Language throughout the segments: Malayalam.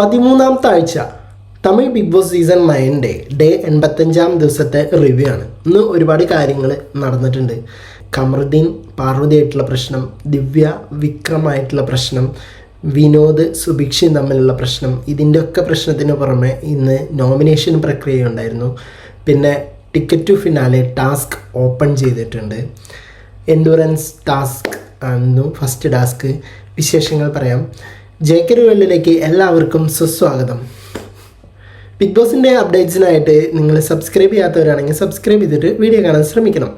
പതിമൂന്നാമത്തെ ആഴ്ച തമിഴ് ബിഗ് ബോസ് സീസൺ നയന്റെ ഡേ എൺപത്തഞ്ചാം ദിവസത്തെ റിവ്യൂ ആണ്. ഇന്ന് ഒരുപാട് കാര്യങ്ങൾ നടന്നിട്ടുണ്ട്. കമറുദ്ദീൻ പാർവതിയായിട്ടുള്ള പ്രശ്നം ദിവ്യ വിക്രമായിട്ടുള്ള പ്രശ്നം വിനോദ് സുഭിക്ഷൻ തമ്മിലുള്ള പ്രശ്നം ഇതിന്റെയൊക്കെ പ്രശ്നത്തിന് പുറമെ ഇന്ന് നോമിനേഷൻ പ്രക്രിയ ഉണ്ടായിരുന്നു. പിന്നെ ticket to finale task open ചെയ്തിട്ടുണ്ട്. എൻഡുറൻസ് ടാസ്ക് ആയിരുന്നു ഫസ്റ്റ് ടാസ്ക് വിശേഷങ്ങൾ പറയാം. ജേക്കരു വേൾഡിലേക്ക് എല്ലാവർക്കും സുസ്വാഗതം. ബിഗ് ബോസിന്റെ അപ്ഡേറ്റ്സിനായിട്ട് നിങ്ങൾ സബ്സ്ക്രൈബ് ചെയ്യാത്തവരാണെങ്കിൽ സബ്സ്ക്രൈബ് ചെയ്തിട്ട് വീഡിയോ കാണാൻ ശ്രമിക്കണം.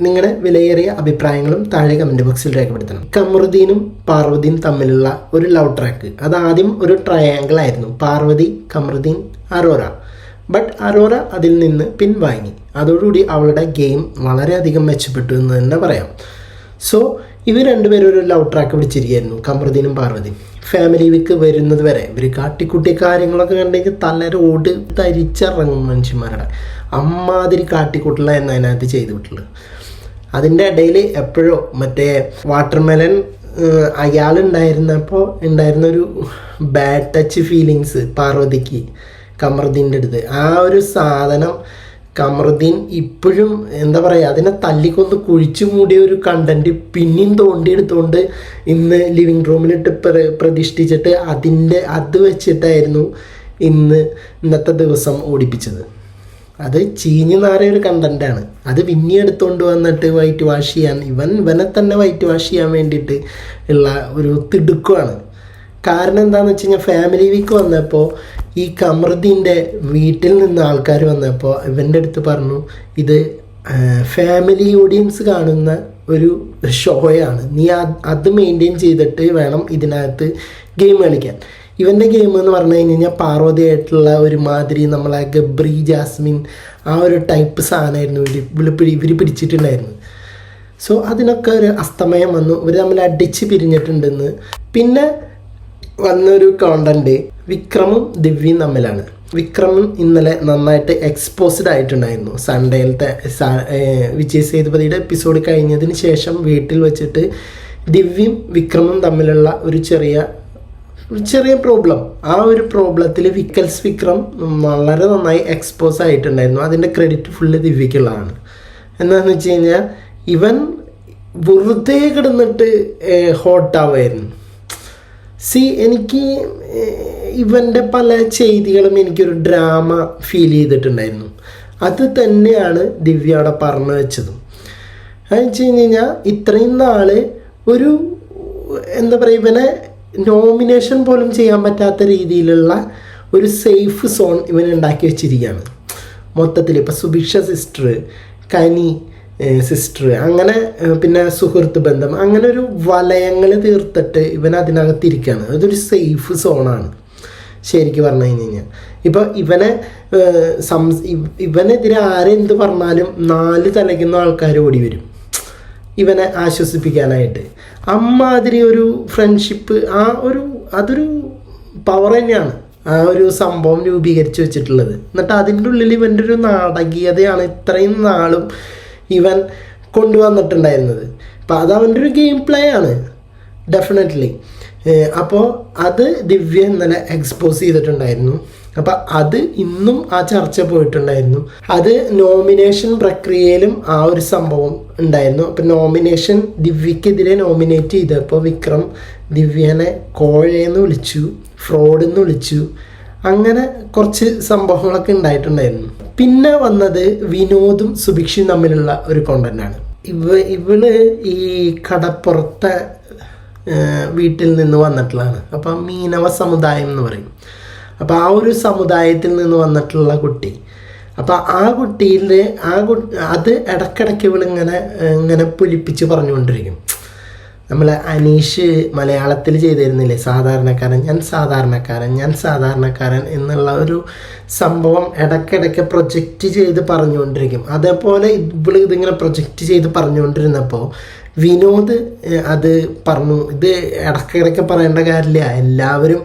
നിങ്ങളുടെ വിലയേറിയ അഭിപ്രായങ്ങളും താഴെ കമന്റ് ബോക്സിൽ രേഖപ്പെടുത്തണം. കമറുദ്ദീനും പാർവതിയും തമ്മിലുള്ള ഒരു ലവ് ട്രാക്ക് അത് ആദ്യം ഒരു ട്രയാങ്കിൾ ആയിരുന്നു. Parvathi Kamaruddin Aurora. But Aurora അതിൽ നിന്ന് പിൻവാങ്ങി. അതോടുകൂടി അവളുടെ ഗെയിം വളരെയധികം മെച്ചപ്പെട്ടു എന്ന് തന്നെ പറയാം. സോ ഇവർ രണ്ടുപേരും ഒരു ലവ് ട്രാക്ക് പിടിച്ചിരിക്കുകയായിരുന്നു കമറുദ്ദീനും പാർവതിയും. ഫാമിലി വിക്ക് വരുന്നത് വരെ ഇവർ കാട്ടിക്കുട്ടി കാര്യങ്ങളൊക്കെ കണ്ടെങ്കിൽ തലരോട് തരിച്ചിറങ്ങും മനുഷ്യന്മാരുടെ. അമ്മാതിരി കാട്ടിക്കൂട്ടല എന്ന് അതിനകത്ത് ചെയ്തു വിട്ടുള്ളത് അതിന്റെ ഇടയിൽ എപ്പോഴോ മറ്റേ വാട്ടർമെലൻ അയാളുണ്ടായിരുന്നപ്പോൾ ഉണ്ടായിരുന്ന ഒരു ബാഡ് ടച്ച് ഫീലിങ്സ് പാർവതിക്ക് കമറുദ്ദീന്റെ അടുത്ത്. ആ ഒരു സാധനം കമറുദ്ദീൻ ഇപ്പോഴും എന്താ പറയുക അതിനെ തല്ലിക്കൊന്ന് കുഴിച്ചു മൂടിയ ഒരു കണ്ടന്റ് പിന്നെയും തോണ്ടിയെടുത്തുകൊണ്ട് ഇന്ന് ലിവിങ് റൂമിലിട്ട് പ്ര പ്രതിഷ്ഠിച്ചിട്ട് അതിന്റെ അത് വെച്ചിട്ടായിരുന്നു ഇന്ന് ഇന്നത്തെ ദിവസം ഓടിപ്പിച്ചത്. അത് ചീഞ്ഞു നാറിയ ഒരു കണ്ടന്റാണ് അത് പിന്നെ എടുത്തുകൊണ്ട് വന്നിട്ട് വൈറ്റ് വാഷ് ചെയ്യാൻ ഇവൻ ഇവനെ തന്നെ വൈറ്റ് വാഷ് ചെയ്യാൻ വേണ്ടിയിട്ട് ഉള്ള ഒരു തിടുക്കമാണ് കാരണം എന്താണെന്ന് വെച്ച് കഴിഞ്ഞാൽ ഫാമിലി വീക്ക് വന്നപ്പോൾ ഈ കമറുദ്ദീന്റെ വീട്ടിൽ നിന്ന് ആൾക്കാർ വന്നപ്പോൾ ഇവന്റെ അടുത്ത് പറഞ്ഞു ഇത് ഫാമിലി ഓഡിയൻസ് കാണുന്ന ഒരു ഷോയാണ്. നീ അത് മെയിന്റെയിൻ ചെയ്തിട്ട് വേണം ഇതിനകത്ത് ഗെയിം കളിക്കാൻ. ഇവന്റെ ഗെയിം എന്ന് പറഞ്ഞു കഴിഞ്ഞ് കഴിഞ്ഞാൽ ഒരു മാതിരി നമ്മളെ ഗബ്രി ജാസ്മിൻ ആ ഒരു ടൈപ്പ് സാധനമായിരുന്നു ഇവർ ഇവർ പിടിച്ചിട്ടുണ്ടായിരുന്നു സോ അതിനൊക്കെ ഒരു അസ്തമയം വന്നു. ഇവർ തമ്മിൽ അടിച്ച് പിരിഞ്ഞിട്ടുണ്ടെന്ന്. പിന്നെ വന്നൊരു കോണ്ടന്റ് വിക്രമും ദിവ്യയും തമ്മിലാണ്. വിക്രമും ഇന്നലെ നന്നായിട്ട് എക്സ്പോസ്ഡ് ആയിട്ടുണ്ടായിരുന്നു. സൺഡേയിലത്തെ വിജയ് സേതുപതിയുടെ എപ്പിസോഡ് കഴിഞ്ഞതിന് ശേഷം വീട്ടിൽ വെച്ചിട്ട് ദിവ്യയും വിക്രമും തമ്മിലുള്ള ഒരു ചെറിയ ഒരു ചെറിയ പ്രോബ്ലം ആ ഒരു പ്രോബ്ലത്തിൽ വിക്കൽസ് വിക്രം വളരെ നന്നായി എക്സ്പോസ് ആയിട്ടുണ്ടായിരുന്നു. അതിന്റെ ക്രെഡിറ്റ് ഫുള്ള് ദിവ്യക്കുള്ളതാണ് എന്താണെന്ന് വെച്ച് കഴിഞ്ഞാൽ ഇവൻ വെറുതെ കിടന്നിട്ട് ഹോട്ടാവായിരുന്നു സി എനിക്ക് ഇവന്റെ പല ചെയ്തികളും എനിക്കൊരു ഡ്രാമ ഫീൽ ചെയ്തിട്ടുണ്ടായിരുന്നു. അത് തന്നെയാണ് ദിവ്യ അവിടെ പറഞ്ഞു വെച്ചതും. അതെന്ന് വെച്ച് കഴിഞ്ഞ് കഴിഞ്ഞാൽ ഇത്രയും നാൾ ഒരു എന്താ പറയുക ഇവനെ നോമിനേഷൻ പോലും ചെയ്യാൻ പറ്റാത്ത രീതിയിലുള്ള ഒരു സേഫ് സോൺ ഇവൻ ഉണ്ടാക്കി വെച്ചിരിക്കുകയാണ്. മൊത്തത്തിൽ ഇപ്പോൾ സുഭിക്ഷ സിസ്റ്റർ കനി സിസ്റ്റർ അങ്ങനെ പിന്നെ സുഹൃത്ത് ബന്ധം. അങ്ങനെ ഒരു വലയങ്ങൾ തീർത്തിട്ട് ഇവൻ അതിനകത്തിരിക്കുകയാണ് അതൊരു സേഫ് സോണാണ് ശരിക്കും പറഞ്ഞു കഴിഞ്ഞ് കഴിഞ്ഞാൽ. ഇപ്പോൾ ഇവനെ സംസ് ഇവനെതിരെ ആരെന്ത് പറഞ്ഞാലും നാല് തലയ്ക്കുന്ന ആൾക്കാർ ഓടി വരും. ഇവനെ ആശ്വസിപ്പിക്കാനായിട്ട്. അമ്മാതിരി ഒരു ഫ്രണ്ട്ഷിപ്പ് ആ ഒരു അതൊരു പവർ തന്നെയാണ്. ആ ഒരു സംഭവം രൂപീകരിച്ച് വെച്ചിട്ടുള്ളത്. എന്നിട്ട് അതിന്റെ ഉള്ളിൽ ഇവന്റെ ഒരു നാടകീയതയാണ്. ഇത്രയും നാളും ഇവൻ കൊണ്ടുവന്നിട്ടുണ്ടായിരുന്നത്. അപ്പോൾ അത് അവന്റെ ഒരു ഗെയിം പ്ലേ ആണ് ഡെഫിനറ്റ്ലി അപ്പോൾ അത് ദിവ്യ ഇന്നലെ എക്സ്പോസ് ചെയ്തിട്ടുണ്ടായിരുന്നു. അപ്പം അത് ഇന്നും ആ ചർച്ച പോയിട്ടുണ്ടായിരുന്നു. അത് നോമിനേഷൻ പ്രക്രിയയിലും ആ ഒരു സംഭവം ഉണ്ടായിരുന്നു. അപ്പം നോമിനേഷൻ ദിവ്യക്കെതിരെ നോമിനേറ്റ് ചെയ്തപ്പോൾ വിക്രം ദിവ്യനെ കോഴയെന്ന് വിളിച്ചു ഫ്രോഡെന്ന് വിളിച്ചു. അങ്ങനെ കുറച്ച് സംഭവങ്ങളൊക്കെ ഉണ്ടായിട്ടുണ്ടായിരുന്നു. പിന്നെ വന്നത് വിനോദും സുഭിക്ഷയും തമ്മിലുള്ള ഒരു കോണ്ടന്റാണ് ഇവ ഇവൾ ഈ കടപ്പുറത്തെ വീട്ടിൽ നിന്ന് വന്നിട്ടുള്ളതാണ്. അപ്പം മീനവ സമുദായം എന്ന് പറയും. അപ്പോൾ ആ ഒരു സമുദായത്തിൽ നിന്ന് വന്നിട്ടുള്ള കുട്ടി. അപ്പോൾ ആ കുട്ടിയിൽ ആ കുട്ടി അത് ഇടക്കിടയ്ക്ക് ഇവളിങ്ങനെ ഇങ്ങനെ പുലിപ്പിച്ച് പറഞ്ഞുകൊണ്ടിരിക്കും. നമ്മൾ അനീഷ് മലയാളത്തിൽ ചെയ്തിരുന്നില്ലേ? സാധാരണക്കാരൻ ഞാൻ സാധാരണക്കാരൻ ഞാൻ സാധാരണക്കാരൻ എന്നുള്ള ഒരു സംഭവം ഇടയ്ക്കിടയ്ക്ക് പ്രൊജക്റ്റ് ചെയ്ത് പറഞ്ഞുകൊണ്ടിരിക്കും. അതേപോലെ ഇവൾ ഇതിങ്ങനെ പ്രൊജക്റ്റ് ചെയ്ത് പറഞ്ഞുകൊണ്ടിരുന്നപ്പോൾ വിനോദ് അത് പറഞ്ഞു ഇത് ഇടയ്ക്കിടയ്ക്ക് പറയേണ്ട കാര്യമില്ല. എല്ലാവരും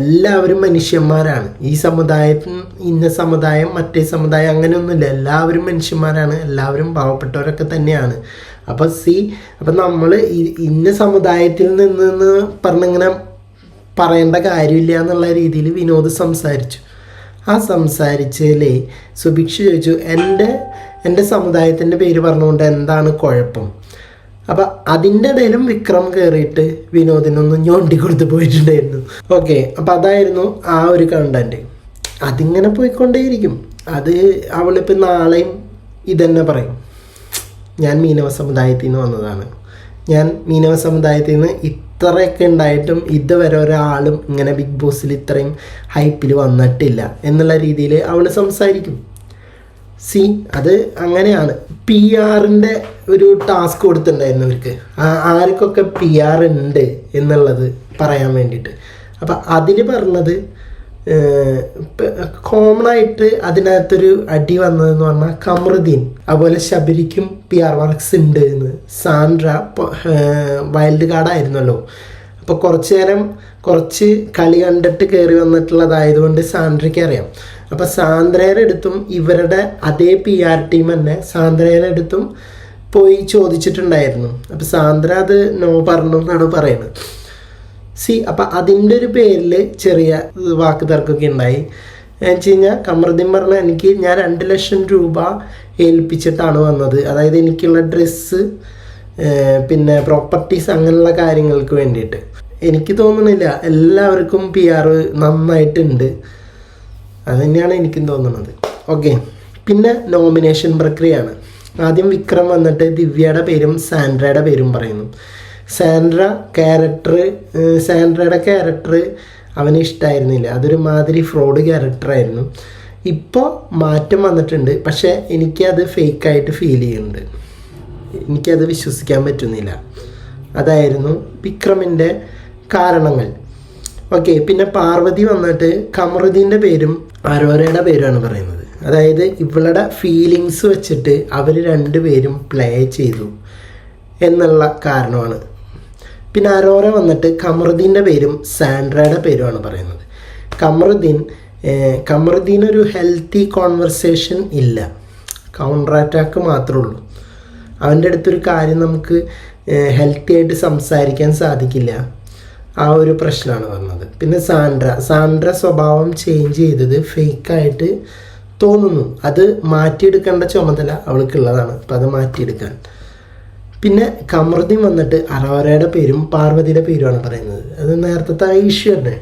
എല്ലാവരും മനുഷ്യന്മാരാണ്. ഈ സമുദായത്തിൽ ഇന്ന സമുദായം മറ്റേ സമുദായം അങ്ങനെയൊന്നുമില്ല. എല്ലാവരും മനുഷ്യന്മാരാണ്. എല്ലാവരും പാവപ്പെട്ടവരൊക്കെ തന്നെയാണ്. അപ്പം സി അപ്പം നമ്മൾ ഇന്ന സമുദായത്തിൽ നിന്ന് പറഞ്ഞിങ്ങനെ പറയേണ്ട കാര്യമില്ല എന്നുള്ള രീതിയിൽ വിനോദ് സംസാരിച്ചു. ആ സംസാരിച്ചതിലേ സുഭിക്ഷ ചോദിച്ചു എന്റെ എന്റെ സമുദായത്തിന്റെ പേര് പറഞ്ഞുകൊണ്ട് എന്താണ് കുഴപ്പം? അപ്പം അതിന്റെ ഇടയിലും വിക്രം കയറിയിട്ട് വിനോദിനൊന്ന് ഞൊണ്ടി കൊടുത്ത് പോയിട്ടുണ്ടായിരുന്നു. ഓക്കെ അപ്പം അതായിരുന്നു ആ ഒരു കണ്ടന്റ് അതിങ്ങനെ പോയിക്കൊണ്ടേയിരിക്കും. അത് അവളിപ്പോൾ നാളെയും ഇതന്നെ പറയും. ഞാൻ മീനവ സമുദായത്തിൽ നിന്ന് വന്നതാണ്. ഞാൻ മീനവ സമുദായത്തിൽ നിന്ന് ഇത്രയൊക്കെ ഉണ്ടായിട്ടും ഇതുവരെ ഒരാളും ഇങ്ങനെ ബിഗ് ബോസിൽ ഇത്രയും ഹൈപ്പിൽ വന്നിട്ടില്ല എന്നുള്ള രീതിയിൽ അവൾ സംസാരിക്കും. സി അത് അങ്ങനെയാണ്. പി ആറിന്റെ ഒരു ടാസ്ക് കൊടുത്തിട്ടുണ്ടായിരുന്നു അവർക്ക് ആർക്കൊക്കെ പി ആർ ഉണ്ട് എന്നുള്ളത് പറയാൻ വേണ്ടിയിട്ട്. അപ്പം അതിൽ പറഞ്ഞത് കോമൺ ആയിട്ട് അതിനകത്തൊരു അടി വന്നതെന്ന് പറഞ്ഞാൽ കമറുദ്ദീൻ അതുപോലെ ശബരിക്കും പി ആർ വർക്ക്സ് ഉണ്ട് എന്ന്. സാൻഡ്ര വൈൽഡ് കാർഡ് ആയിരുന്നല്ലോ. അപ്പോൾ കുറച്ച് നേരം കുറച്ച് കളി കണ്ടിട്ട് കയറി വന്നിട്ടുള്ളതായതുകൊണ്ട് സാൻഡ്രയ്ക്ക് അറിയാം. അപ്പോൾ സാന്ദ്രയുടെ അടുത്തും ഇവരുടെ അതേ പി ആർ ടീം തന്നെ സാന്ദ്രയുടെ അടുത്തും പോയി ചോദിച്ചിട്ടുണ്ടായിരുന്നു. അപ്പോൾ സാന്ദ്ര അത് നോ പറഞ്ഞു എന്നാണ് പറയുന്നത്. സി അപ്പം അതിന്റെ ഒരു പേരിൽ ചെറിയ വാക്ക് തർക്കമൊക്കെ ഉണ്ടായി. എന്ന് വെച്ച് കഴിഞ്ഞാൽ കമറുദ്ദീൻ പറഞ്ഞ എനിക്ക് ഞാൻ രണ്ട് ലക്ഷം രൂപ ഏൽപ്പിച്ചിട്ടാണ് വന്നത്. അതായത് എനിക്കുള്ള ഡ്രസ്സ് പിന്നെ പ്രോപ്പർട്ടീസ് അങ്ങനെയുള്ള കാര്യങ്ങൾക്ക് വേണ്ടിയിട്ട്. എനിക്ക് തോന്നുന്നില്ല എല്ലാവർക്കും പി ആർ നന്നായിട്ടുണ്ട്. അത് തന്നെയാണ് എനിക്കും തോന്നുന്നത്. ഓക്കെ പിന്നെ നോമിനേഷൻ പ്രക്രിയയാണ്. ആദ്യം വിക്രം വന്നിട്ട് ദിവ്യയുടെ പേരും സാൻഡ്രയുടെ പേരും പറയുന്നു. സാൻഡ്ര ക്യാരക്ടർ സാൻഡ്രയുടെ ക്യാരക്ടർ അവന് ഇഷ്ടമായിരുന്നില്ല അതൊരു മാതിരി ഫ്രോഡ് ക്യാരക്ടറായിരുന്നു ഇപ്പോൾ മാറ്റം വന്നിട്ടുണ്ട്. പക്ഷേ എനിക്കത് ഫേക്കായിട്ട് ഫീൽ ചെയ്യുന്നുണ്ട്. എനിക്കത് വിശ്വസിക്കാൻ പറ്റുന്നില്ല. അതായിരുന്നു വിക്രമിന്റെ കാരണങ്ങൾ. ഓക്കെ പിന്നെ പാർവതി വന്നിട്ട് കമറുദ്ദീന്റെ പേരും അരോരയുടെ പേരുമാണ് പറയുന്നത്. അതായത് ഇവളുടെ ഫീലിങ്സ് വെച്ചിട്ട് അവർ രണ്ടുപേരും പ്ലേ ചെയ്തു എന്നുള്ള കാരണമാണ്. പിന്നെ അരോറ വന്നിട്ട് കമറുദ്ദീന്റെ പേരും സാൻഡ്രയുടെ പേരുമാണ് പറയുന്നത്. കമറുദ്ദീൻ കമറുദ്ദീൻ ഒരു ഹെൽത്തി കോൺവെർസേഷൻ ഇല്ല. കൗണ്ടർ അറ്റാക്ക് മാത്രമേ ഉള്ളൂ. അവന്റെ അടുത്തൊരു കാര്യം നമുക്ക് ഹെൽത്തി ആയിട്ട് സംസാരിക്കാൻ സാധിക്കില്ല. ആ ഒരു പ്രശ്നമാണ് വന്നത്. പിന്നെ സാൻഡ്ര സാൻഡ്ര സ്വഭാവം ചേഞ്ച് ചെയ്തത് ഫേക്കായിട്ട് തോന്നുന്നു. അത് മാറ്റിയെടുക്കേണ്ട ചുമതല അവൾക്കുള്ളതാണ്. അപ്പം അത് മാറ്റിയെടുക്കാൻ. പിന്നെ കമൃതി വന്നിട്ട് അറോരയുടെ പേരും പാർവതിയുടെ പേരുമാണ് പറയുന്നത്. അത് നേരത്തെ ഇഷ്യൂ തന്നെ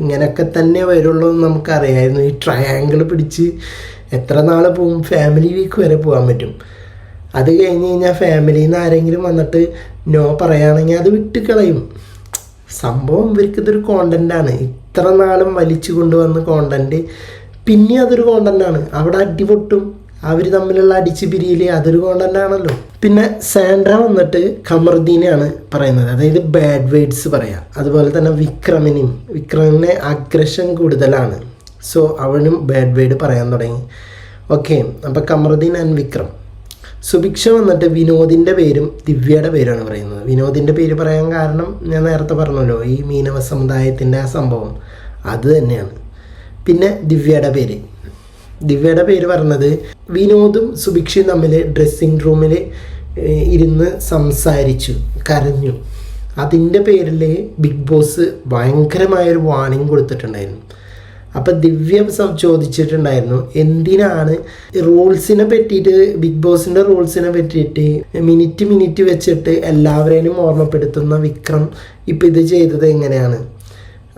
ഇങ്ങനെയൊക്കെ തന്നെ വരുള്ളൂ എന്ന് നമുക്കറിയായിരുന്നു. ഈ ട്രയാങ്കിൾ പിടിച്ച് എത്ര നാൾ പോകും ഫാമിലി വീക്ക് വരെ പോകാൻ പറ്റും. അത് കഴിഞ്ഞ് കഴിഞ്ഞാൽ ഫാമിലിയിൽ നിന്ന് ആരെങ്കിലും വന്നിട്ട് നോ പറയുകയാണെങ്കിൽ അത് വിട്ടുകളയും സംഭവം ഇവർക്ക് ഇതൊരു കോണ്ടന്റാണ് ഇത്ര നാളും വലിച്ചു കൊണ്ടുവന്ന കോണ്ടന്റ് പിന്നെ അതൊരു കോണ്ടന്റാണ് അവിടെ അടിപൊട്ടും. അവർ തമ്മിലുള്ള അടിച്ച് പിരിയിൽ അതൊരു കോണ്ടന്റ് ആണല്ലോ പിന്നെ സാൻഡ്ര വന്നിട്ട് ഖമറുദ്ദീനെയാണ് പറയുന്നത്. അതായത് ബാഡ് വേഡ്സ് പറയാം. അതുപോലെ തന്നെ വിക്രമിനെയും വിക്രമിനെ അഗ്രഷൻ കൂടുതലാണ്. സോ അവനും ബാഡ് വേഡ് പറയാൻ തുടങ്ങി. ഓക്കെ അപ്പം കമറുദ്ദീൻ ആൻഡ് വിക്രം. സുഭിക്ഷ വന്നിട്ട് വിനോദിന്റെ പേരും ദിവ്യയുടെ പേരുമാണ് പറയുന്നത്. വിനോദിന്റെ പേര് പറയാൻ കാരണം ഞാൻ നേരത്തെ പറഞ്ഞല്ലോ ഈ മീനവ സമുദായത്തിന്റെ ആ സംഭവം. അത് തന്നെയാണ്. പിന്നെ ദിവ്യയുടെ പേര്. ദിവ്യയുടെ പേര് പറഞ്ഞത് വിനോദും സുഭിക്ഷയും തമ്മിൽ ഡ്രസ്സിങ് റൂമിൽ ഇരുന്ന് സംസാരിച്ചു കരഞ്ഞു. അതിന്റെ പേരിൽ ബിഗ് ബോസ് ഭയങ്കരമായൊരു വാണിംഗ് കൊടുത്തിട്ടുണ്ടായിരുന്നു. അപ്പം ദിവ്യ ചോദിച്ചിട്ടുണ്ടായിരുന്നു എന്തിനാണ് റൂൾസിനെ പറ്റിയിട്ട് ബിഗ് ബോസിന്റെ റൂൾസിനെ പറ്റിയിട്ട് മിനിറ്റ് മിനിറ്റ് വെച്ചിട്ട് എല്ലാവരെയും ഓർമ്മപ്പെടുത്തുന്ന വിക്രം ഇപ്പം ഇത് ചെയ്തത് എങ്ങനെയാണ്?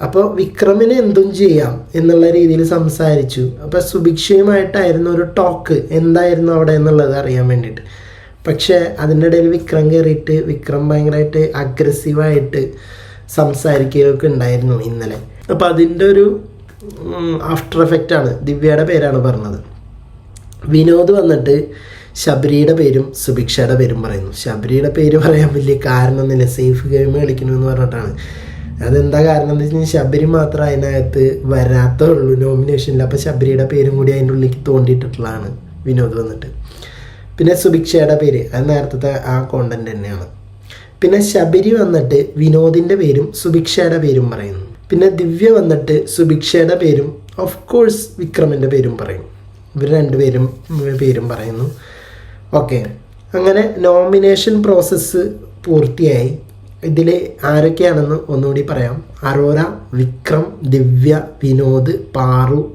അപ്പോൾ വിക്രമിന് എന്തും ചെയ്യാം എന്നുള്ള രീതിയിൽ സംസാരിച്ചു. അപ്പോൾ സുഭിക്ഷയുമായിട്ടായിരുന്നു ഒരു ടോക്ക് എന്തായിരുന്നു അവിടെ എന്നുള്ളത് അറിയാൻ വേണ്ടിയിട്ട്. പക്ഷേ അതിന്റെ ഇടയിൽ വിക്രം കയറിയിട്ട് വിക്രം ഭയങ്കരമായിട്ട് അഗ്രസീവായിട്ട് സംസാരിക്കുകയൊക്കെ ഉണ്ടായിരുന്നു ഇന്നലെ. അപ്പോൾ അതിന്റെ ഒരു ആഫ്റ്റർ എഫക്റ്റ് ആണ്. ദിവ്യയുടെ പേരാണ് പറഞ്ഞത്. വിനോദ് വന്നിട്ട് ശബരിയുടെ പേരും സുഭിക്ഷയുടെ പേരും പറയുന്നു. ശബരിയുടെ പേര് പറയാൻ വലിയ കാരണമൊന്നുമില്ല. സേഫ് ഗെയിം കളിക്കണമെന്ന് പറഞ്ഞിട്ടാണ്. അതെന്താ കാരണം എന്ന് വെച്ച് കഴിഞ്ഞാൽ ശബരി മാത്രം അതിനകത്ത് വരാത്തുള്ളൂ നോമിനേഷനിൽ അപ്പോൾ ശബരിയുടെ പേരും കൂടി അതിന്റെ ഉള്ളിലേക്ക് തോണ്ടിയിട്ടുള്ളതാണ് വിനോദ് വന്നിട്ട്. പിന്നെ സുഭിക്ഷയുടെ പേര്. അത് നേരത്തെ ആ കോണ്ടന്റ് തന്നെയാണ്. പിന്നെ ശബരി വന്നിട്ട് വിനോദിന്റെ പേരും സുഭിക്ഷയുടെ പേരും പറയുന്നു. പിന്നെ ദിവ്യ വന്നിട്ട് സുഭിക്ഷയുടെ പേരും ഓഫ് കോഴ്സ് വിക്രമിന്റെ പേരും പറയും. ഇവർ രണ്ടുപേരും പേരും പറയുന്നു. ഓക്കെ അങ്ങനെ നോമിനേഷൻ പ്രോസസ്സ് പൂർത്തിയായി. ഇതിൽ ആരൊക്കെയാണെന്ന് ഒന്നുകൂടി പറയാം. Aurora Vikram Divya Vinoth Paaru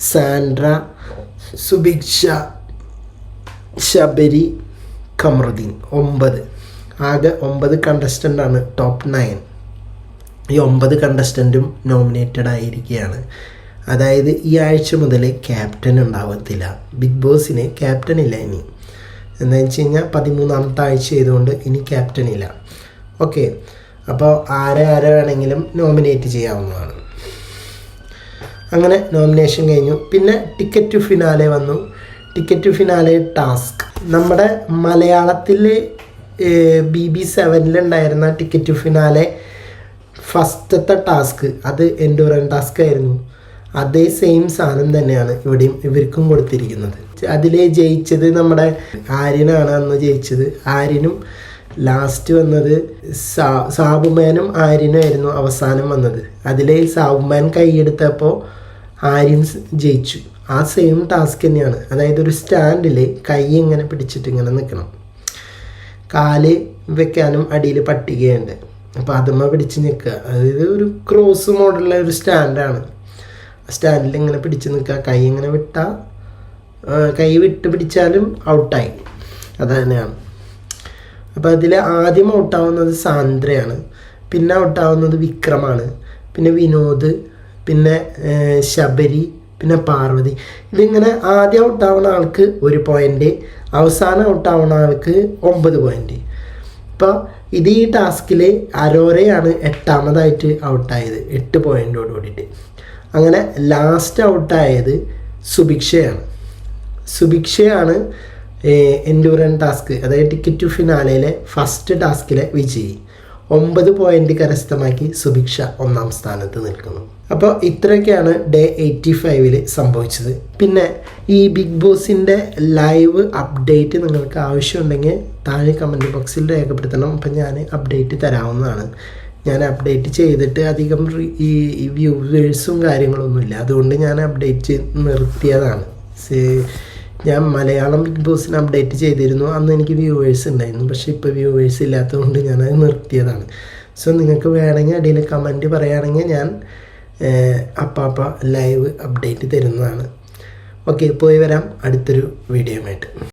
Sandra Subhiksha Sabari Kamaruddin. ഒമ്പത്. ആകെ ഒമ്പത് കണ്ടസ്റ്റന്റാണ് ടോപ്പ് നയൻ ഈ ഒമ്പത് കണ്ടസ്റ്റന്റും നോമിനേറ്റഡ് ആയിരിക്കുകയാണ്. അതായത് ഈ ആഴ്ച മുതൽ ക്യാപ്റ്റൻ ഉണ്ടാവത്തില്ല. ബിഗ് ബോസിന് ക്യാപ്റ്റൻ ഇല്ല ഇനി. എന്താണെന്ന് വെച്ച് കഴിഞ്ഞാൽ പതിമൂന്നാമത്തെ ആഴ്ച ആയതുകൊണ്ട് ഇനി ക്യാപ്റ്റൻ ഇല്ല. ഓക്കെ. അപ്പോൾ ആരെ ആരെ വേണമെങ്കിലും നോമിനേറ്റ് ചെയ്യാവുന്നതാണ്. അങ്ങനെ നോമിനേഷൻ കഴിഞ്ഞു. പിന്നെ ടിക്കറ്റ് ടു ഫിനാലെ വന്നു. ടിക്കറ്റ് ടു ഫിനാലെ ടാസ്ക് നമ്മുടെ മലയാളത്തിൽ ബി ബി സെവനിലുണ്ടായിരുന്ന ടിക്കറ്റ് ടു ഫിനാലെ ഫസ്റ്റത്തെ ടാസ്ക് അത് എൻഡോറൻ ടാസ്ക് ആയിരുന്നു. അതേ സെയിം സാധനം തന്നെയാണ് ഇവിടെയും ഇവർക്കും കൊടുത്തിരിക്കുന്നത്. അതിൽ ജയിച്ചത് നമ്മുടെ ആര്യനാണ് അന്ന് ജയിച്ചത്. ആര്യനും ലാസ്റ്റ് വന്നത് സാ സാബുമാനും ആര്യനും ആയിരുന്നു അവസാനം വന്നത്. അതിൽ സാബുമാൻ കൈയെടുത്തപ്പോൾ ആര്യൻ ജയിച്ചു. ആ സെയിം ടാസ്ക് തന്നെയാണ്. അതായത് ഒരു സ്റ്റാൻഡിൽ കൈ ഇങ്ങനെ പിടിച്ചിട്ട് ഇങ്ങനെ നിൽക്കണം കാൽ വെക്കാനും അടിയിൽ പട്ടികയുണ്ട്. അപ്പോൾ അതുമ്മ പിടിച്ച് നിൽക്കുക. അതായത് ഒരു ക്രോസ് മോഡലുള്ള ഒരു സ്റ്റാൻഡാണ് സ്റ്റാൻഡിൽ ഇങ്ങനെ പിടിച്ച് നിൽക്കുക. കൈ ഇങ്ങനെ വിട്ടാൽ കൈ വിട്ട് പിടിച്ചാലും ഔട്ടായി അത് തന്നെയാണ്. അപ്പോൾ അതിൽ ആദ്യം ഔട്ടാവുന്നത് സാന്ദ്രയാണ്. പിന്നെ ഔട്ടാവുന്നത് വിക്രമാണ്. പിന്നെ വിനോദ് പിന്നെ ശബരി പിന്നെ പാർവതി. ഇതിങ്ങനെ ആദ്യം ഔട്ടാവുന്ന ആൾക്ക് ഒരു പോയിന്റ് അവസാനം ഔട്ടാവുന്ന ആൾക്ക് ഒമ്പത് പോയിന്റ് ഇപ്പോൾ ഇത് ഈ ടാസ്കിൽ അരോരയാണ് എട്ടാമതായിട്ട് ഔട്ടായത് എട്ട് പോയിന്റോട് കൂടിയിട്ട്. അങ്ങനെ ലാസ്റ്റ് ഔട്ടായത് സുഭിക്ഷയാണ്. സുഭിക്ഷയാണ് എൻഡൂറൻ ടാസ്ക് അതായത് ടിക്കറ്റ് ടു ഫിനാലയിലെ ഫസ്റ്റ് ടാസ്കിലെ വിജയി. ഒമ്പത് പോയിന്റ് കരസ്ഥമാക്കി സുഭിക്ഷ ഒന്നാം സ്ഥാനത്ത് നിൽക്കുന്നു. അപ്പോൾ ഇത്രയൊക്കെയാണ് ഡേ എയ്റ്റി ഫൈവിൽ സംഭവിച്ചത്. പിന്നെ ഈ ബിഗ് ബോസിന്റെ ലൈവ് അപ്ഡേറ്റ് നിങ്ങൾക്ക് ആവശ്യമുണ്ടെങ്കിൽ താഴെ കമന്റ് ബോക്സിൽ രേഖപ്പെടുത്തണം. അപ്പം ഞാൻ അപ്ഡേറ്റ് തരാവുന്നതാണ്. ഞാൻ അപ്ഡേറ്റ് ചെയ്തിട്ട് അധികം ഈ വ്യൂവേഴ്സും കാര്യങ്ങളൊന്നുമില്ല. അതുകൊണ്ട് ഞാൻ അപ്ഡേറ്റ് നിർത്തിയതാണ്. ഞാൻ മലയാളം ബിഗ് ബോസിന് അപ്ഡേറ്റ് ചെയ്തിരുന്നു. അന്ന് എനിക്ക് വ്യൂവേഴ്സ് ഉണ്ടായിരുന്നു. പക്ഷേ ഇപ്പോൾ വ്യൂവേഴ്സ് ഇല്ലാത്തതുകൊണ്ട് ഞാനത് നിർത്തിയതാണ്. സോ നിങ്ങൾക്ക് വേണമെങ്കിൽ അടിയിൽ കമന്റ് പറയുകയാണെങ്കിൽ ഞാൻ അപ്പാപ്പ ലൈവ് അപ്ഡേറ്റ് തരുന്നതാണ്. ഓക്കെ പോയി വരാം. അടുത്തൊരു വീഡിയോയുമായിട്ട്